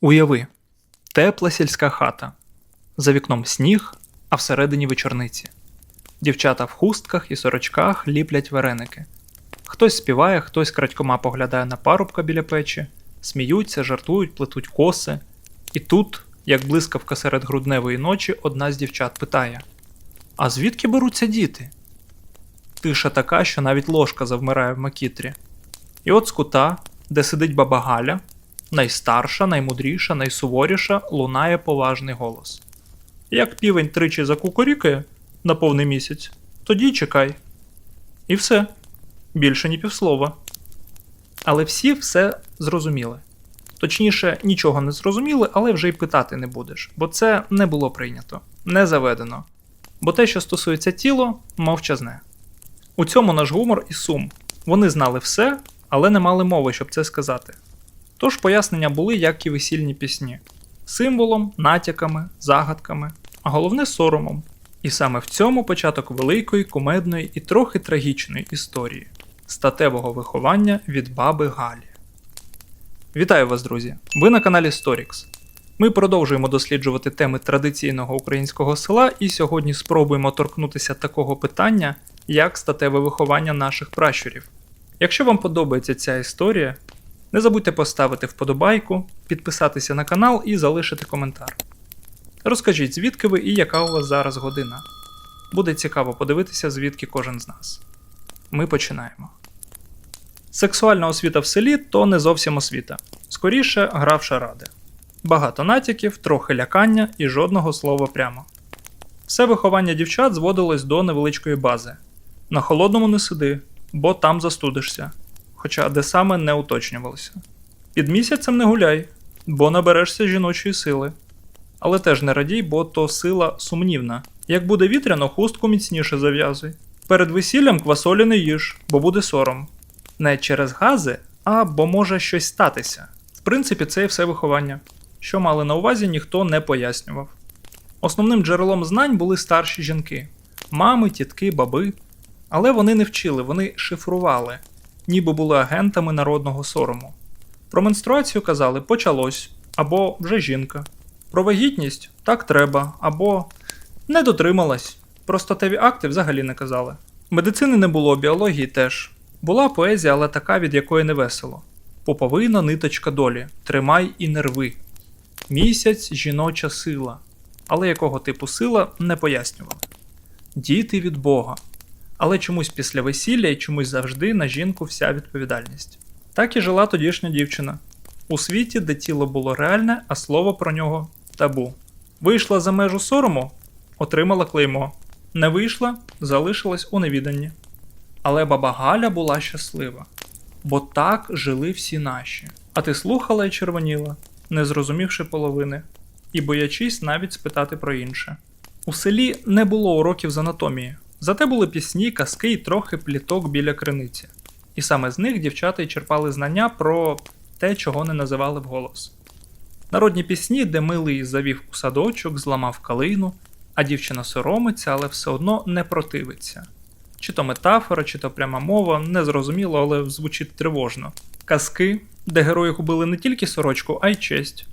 Уяви, тепла сільська хата. За вікном сніг, а всередині вечорниці. Дівчата в хустках і сорочках ліплять вареники. Хтось співає, хтось крадькома поглядає на парубка біля печі, сміються, жартують, плетуть коси. І тут, як блискавка серед грудневої ночі, одна з дівчат питає: А звідки беруться діти? Тиша така, що навіть ложка завмирає в макітрі. І от з кута, де сидить баба Галя, найстарша, наймудріша, найсуворіша, лунає поважний голос. Як півень тричі закукорікає на повний місяць, тоді чекай. І все. Більше ні півслова. Але всі все зрозуміли. Точніше, нічого не зрозуміли, але вже й питати не будеш, бо це не було прийнято, не заведено. Бо те, що стосується тіла, мовчазне. У цьому наш гумор і сум. Вони знали все, але не мали мови, щоб це сказати. Тож пояснення були, як і весільні пісні: символом, натяками, загадками, а головне соромом. І саме в цьому початок великої, кумедної і трохи трагічної історії статевого виховання від баби Галі. Вітаю вас, друзі! Ви на каналі Storix. Ми продовжуємо досліджувати теми традиційного українського села і сьогодні спробуємо торкнутися такого питання, як статеве виховання наших пращурів. Якщо вам подобається ця історія, не забудьте поставити вподобайку, підписатися на канал і залишити коментар. Розкажіть, звідки ви і яка у вас зараз година. Буде цікаво подивитися, звідки кожен з нас. Ми починаємо. Сексуальна освіта в селі то не зовсім освіта. Скоріше гра в шаради. Багато натяків, трохи лякання і жодного слова прямо. Все виховання дівчат зводилось до невеличкої бази. На холодному не сиди, бо там застудишся. Хоча де саме не уточнювалося. Під місяцем не гуляй, бо наберешся жіночої сили. Але теж не радій, бо то сила сумнівна. Як буде вітряно, хустку міцніше зав'язуй. Перед весіллям квасолі не їж, бо буде сором. Не через гази, а бо може щось статися. В принципі, це і все виховання. Що мали на увазі, ніхто не пояснював. Основним джерелом знань були старші жінки мами, тітки, баби. Але вони не вчили, вони шифрували, ніби були агентами народного сорому. Про менструацію казали почалось або вже жінка. Про вагітність так треба, або не дотрималась. Про статеві акти взагалі не казали. Медицини не було, біології теж. Була поезія, але така, від якої не весело. Поповина ниточка долі, тримай і нерви. Місяць жіноча сила. Але якого типу сила не пояснювали. Діти від Бога. Але чомусь після весілля і чомусь завжди на жінку вся відповідальність. Так і жила тодішня дівчина. У світі, де тіло було реальне, а слово про нього табу. Вийшла за межу сорому, отримала клеймо. Не вийшла, залишилась у невіданні. Але баба Галя була щаслива, бо так жили всі наші. А ти слухала і червоніла, не зрозумівши половини, і боячись навіть спитати про інше. У селі не було уроків з анатомії, зате були пісні, казки і трохи пліток біля криниці. І саме з них дівчата й черпали знання про те, чого не називали вголос. Народні пісні, де милий завів у садочок, зламав калину, а дівчина соромиться, але все одно не противиться. Чи то метафора, чи то пряма мова, не зрозуміло, але звучить тривожно. Казки, де герої губили не тільки сорочку, а й честь,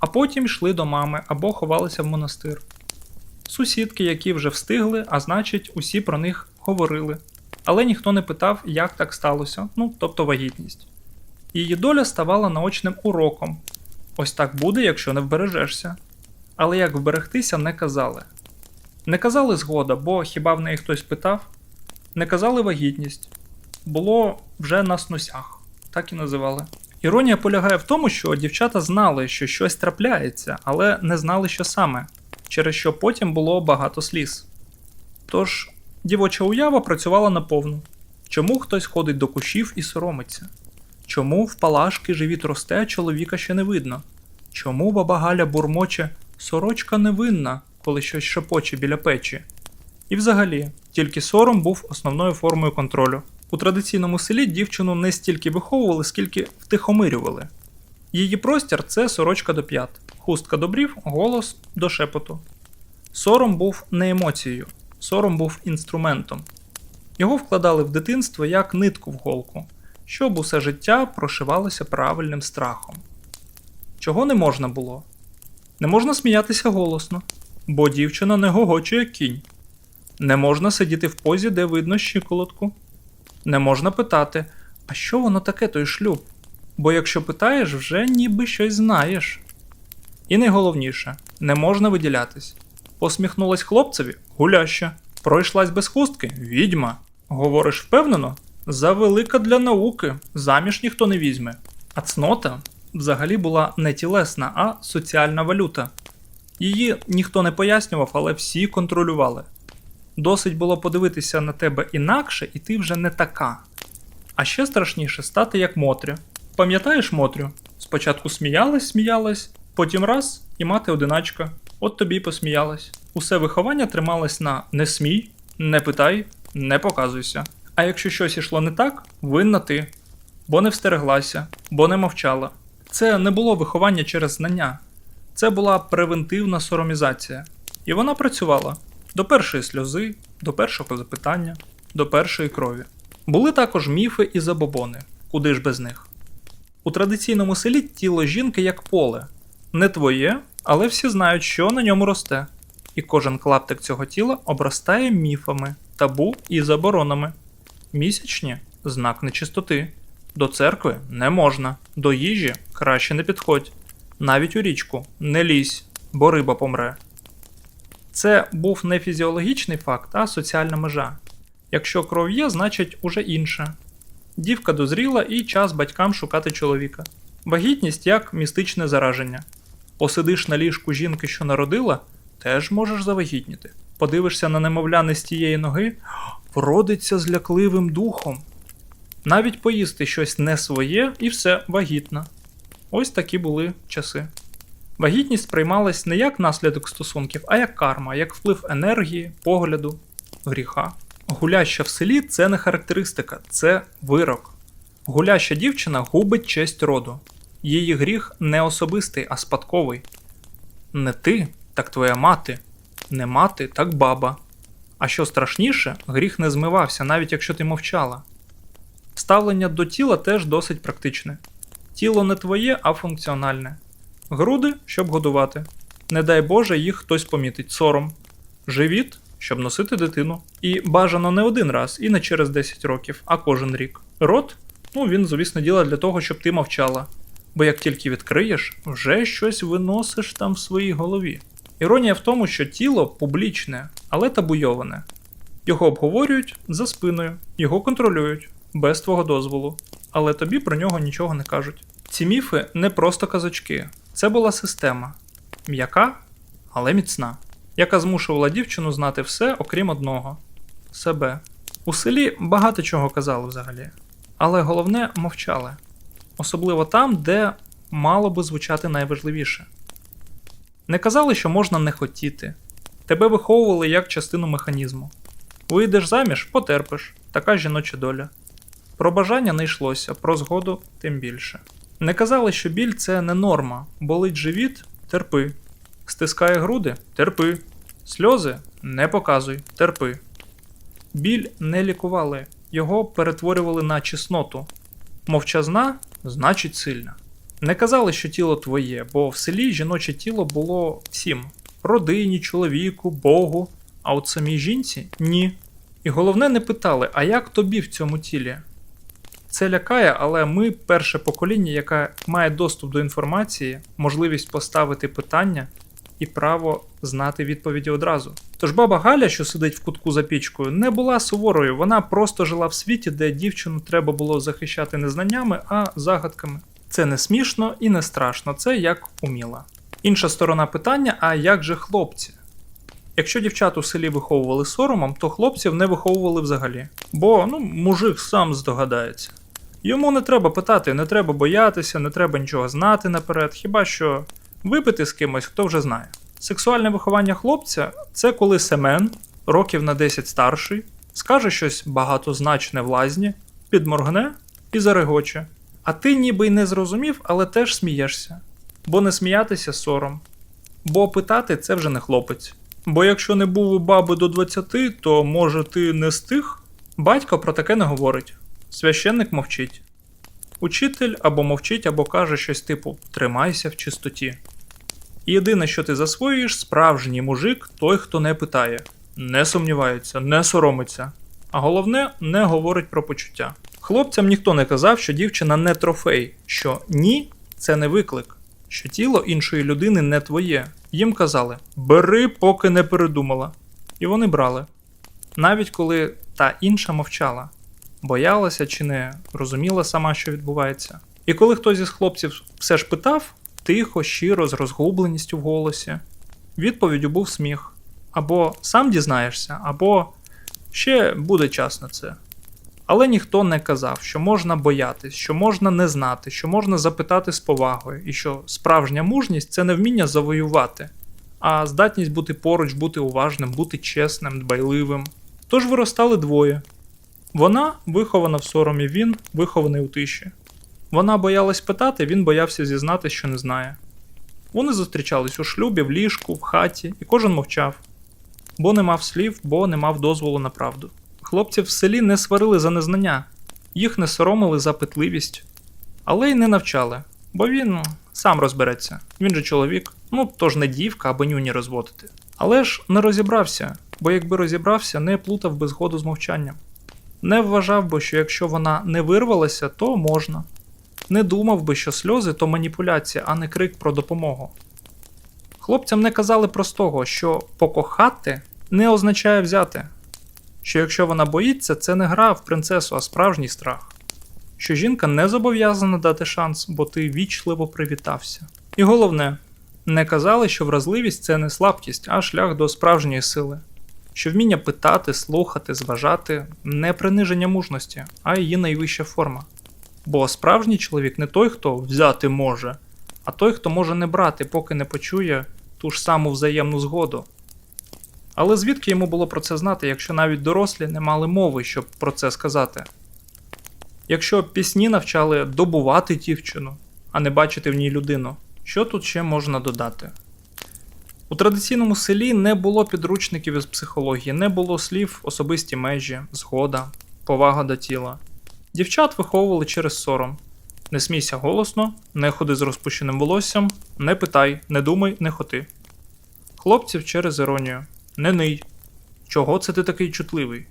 а потім йшли до мами або ховалися в монастир. Сусідки, які вже встигли, а значить, усі про них говорили. Але ніхто не питав, як так сталося, ну тобто вагітність. Її доля ставала наочним уроком. Ось так буде, якщо не вбережешся. Але як вберегтися, не казали. Не казали згода, бо хіба в неї хтось питав? Не казали вагітність. Було вже на сносях, так і називали. Іронія полягає в тому, що дівчата знали, що щось трапляється, але не знали, що саме, через що потім було багато сліз. Тож, дівоча уява працювала наповну. Чому хтось ходить до кущів і соромиться? Чому в палашки живіт росте, а чоловіка ще не видно? Чому баба Галя бурмоче сорочка невинна, коли щось шепоче біля печі? І взагалі, тільки сором був основною формою контролю. У традиційному селі дівчину не стільки виховували, скільки втихомирювали. Її простір це сорочка до п'ят, хустка до брів, голос до шепоту. Сором був не емоцією, сором був інструментом. Його вкладали в дитинство як нитку в голку, щоб усе життя прошивалося правильним страхом. чого не можна було. Не можна сміятися голосно, бо дівчина не гогоче як кінь. Не можна сидіти в позі, де видно щиколотку. Не можна питати, а що воно таке той шлюб? Бо якщо питаєш, вже ніби щось знаєш. І найголовніше, не можна виділятись. Посміхнулась хлопцеві гуляща. Пройшлась без хустки відьма. Говориш впевнено? Завелика для науки, заміж ніхто не візьме. А цнота взагалі була не тілесна, а соціальна валюта. Її ніхто не пояснював, але всі контролювали. Досить було подивитися на тебе інакше, і ти вже не така. А ще страшніше стати як Мотря. Пам'ятаєш Мотрю? Спочатку сміялась, сміялась, потім раз і мати одиначка. От тобі й посміялась. Усе виховання трималось на не смій, не питай, не показуйся. А якщо щось ішло не так, винна ти. Бо не встереглася, бо не мовчала. Це не було виховання через знання. Це була превентивна соромізація. І вона працювала до першої сльози, до першого запитання, до першої крові. Були також міфи і забобони, куди ж без них. У традиційному селі тіло жінки як поле. Не твоє, але всі знають, що на ньому росте. І кожен клаптик цього тіла обростає міфами, табу і заборонами. Місячні знак нечистоти. До церкви не можна, до їжі краще не підходь. Навіть у річку не лізь, бо риба помре. Це був не фізіологічний факт, а соціальна межа. Якщо кров є, значить уже інше. Дівка дозріла і час батькам шукати чоловіка. Вагітність як містичне зараження. Посидиш на ліжку жінки, що народила, теж можеш завагітніти. Подивишся на немовля не з тієї ноги, вродиться з лякливим духом. Навіть поїсти щось не своє і все вагітна. Ось такі були часи. Вагітність сприймалась не як наслідок стосунків, а як карма, як вплив енергії, погляду, гріха. Гуляща в селі це не характеристика, це вирок. Гуляща дівчина губить честь роду. Її гріх не особистий, а спадковий. Не ти, так твоя мати, не мати, так баба. А що страшніше, гріх не змивався, навіть якщо ти мовчала. Ставлення до тіла теж досить практичне. Тіло не твоє, а функціональне. Груди, щоб годувати. Не дай Боже, їх хтось помітить сором. Живіт, щоб носити дитину. І бажано не один раз, і не через 10 років, а кожен рік. Рот, ну він, звісно, діло для того, щоб ти мовчала. Бо як тільки відкриєш, вже щось виносиш там в своїй голові. Іронія в тому, що тіло публічне, але табуйоване. Його обговорюють за спиною, його контролюють без твого дозволу, але тобі про нього нічого не кажуть. Ці міфи не просто казочки, це була система м'яка, але міцна, яка змушувала дівчину знати все, окрім одного себе. У селі багато чого казали взагалі, але головне мовчали, особливо там, де мало би звучати найважливіше. Не казали, що можна не хотіти. Тебе виховували як частину механізму. Вийдеш заміж, потерпиш, така жіноча доля. Про бажання не йшлося, про згоду тим більше. Не казали, що біль це не норма, болить живіт терпи. Стискає груди терпи. Сльози не показуй, терпи. Біль не лікували, його перетворювали на чесноту. Мовчазна значить сильна. Не казали, що тіло твоє, бо в селі жіноче тіло було всім: родині, чоловіку, Богу, а от самій жінці ні. І головне не питали, а як тобі в цьому тілі? Це лякає, але ми перше покоління, яке має доступ до інформації, можливість поставити питання і право знати відповіді одразу. Тож баба Галя, що сидить в кутку за пічкою, не була суворою, вона просто жила в світі, де дівчину треба було захищати не знаннями, а загадками. Це не смішно і не страшно, це як уміла. Інша сторона питання: а як же хлопці? Якщо дівчат у селі виховували соромом, то хлопців не виховували взагалі. Бо ну, мужик сам здогадається. Йому не треба питати, не треба боятися, не треба нічого знати наперед, хіба що випити з кимось, хто вже знає. Сексуальне виховання хлопця це коли Семен, років на 10 старший, скаже щось багатозначне в лазні, підморгне і зарегоче. А ти ніби й не зрозумів, але теж смієшся. Бо не сміятися сором. Бо питати це вже не хлопець. Бо якщо не був у баби до 20, то може ти не з тих? Батько про таке не говорить. Священник мовчить. Учитель або мовчить, або каже щось типу Тримайся в чистоті. Єдине, що ти засвоюєш, справжній мужик той, хто не питає, не сумнівається, не соромиться. А головне, не говорить про почуття. Хлопцям ніхто не казав, що дівчина не трофей, що ні, це не виклик, що тіло іншої людини не твоє. Їм казали бери, поки не передумала. І вони брали. Навіть коли та інша мовчала, боялася чи не розуміла сама, що відбувається. І коли хтось із хлопців все ж питав, тихо, щиро, з розгубленістю в голосі, відповіддю був сміх. Або сам дізнаєшся, або ще буде час на це. Але ніхто не казав, що можна боятись, що можна не знати, що можна запитати з повагою, і що справжня мужність це не вміння завоювати, а здатність бути поруч, бути уважним, бути чесним, дбайливим. Тож виростали двоє. Вона вихована в соромі, він вихований у тиші. Вона боялась питати, він боявся зізнати, що не знає. Вони зустрічались у шлюбі, в ліжку, в хаті, і кожен мовчав, бо не мав слів, бо не мав дозволу на правду. Хлопців в селі не сварили за незнання, їх не соромили за питливість, але й не навчали, бо він ну, сам розбереться. Він же чоловік, ну тож не дівка, аби нюні розводити. Але ж не розібрався, бо якби розібрався, не плутав би згоду з мовчанням. Не вважав би, що якщо вона не вирвалася, то можна. Не думав би, що сльози то маніпуляція, а не крик про допомогу. Хлопцям не казали простого, що покохати не означає взяти, що якщо вона боїться, це не гра в принцесу, а справжній страх, що жінка не зобов'язана дати шанс, бо ти вічливо привітався. І головне, не казали, що вразливість це не слабкість, а шлях до справжньої сили, що вміння питати, слухати, зважати не приниження мужності, а її найвища форма. Бо справжній чоловік не той, хто взяти може, а той, хто може не брати, поки не почує ту ж саму взаємну згоду. Але звідки йому було про це знати, якщо навіть дорослі не мали мови, щоб про це сказати? Якщо пісні навчали добувати дівчину, а не бачити в ній людину, що тут ще можна додати? У традиційному селі не було підручників із психології, не було слів особисті межі, згода, повага до тіла. Дівчат виховували через сором. Не смійся голосно, не ходи з розпущеним волоссям, не питай, не думай, не хоти. Хлопців через іронію. Не ний. Чого це ти такий чутливий?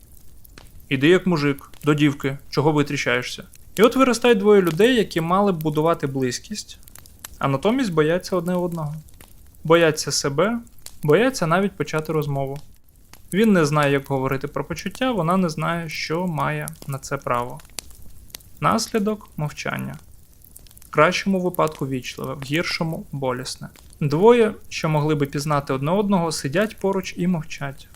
Іди як мужик, до дівки, чого витріщаєшся. І от виростають двоє людей, які мали б будувати близькість, а натомість бояться одне одного. Бояться себе, бояться навіть почати розмову. Він не знає, як говорити про почуття, вона не знає, що має на це право. Наслідок мовчання. В кращому випадку вічливе, в гіршому болісне. Двоє, що могли би пізнати одне одного, сидять поруч і мовчать.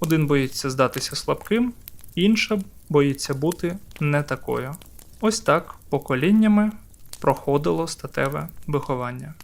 Один боїться здатися слабким, інша боїться бути не такою. Ось так поколіннями проходило статеве виховання.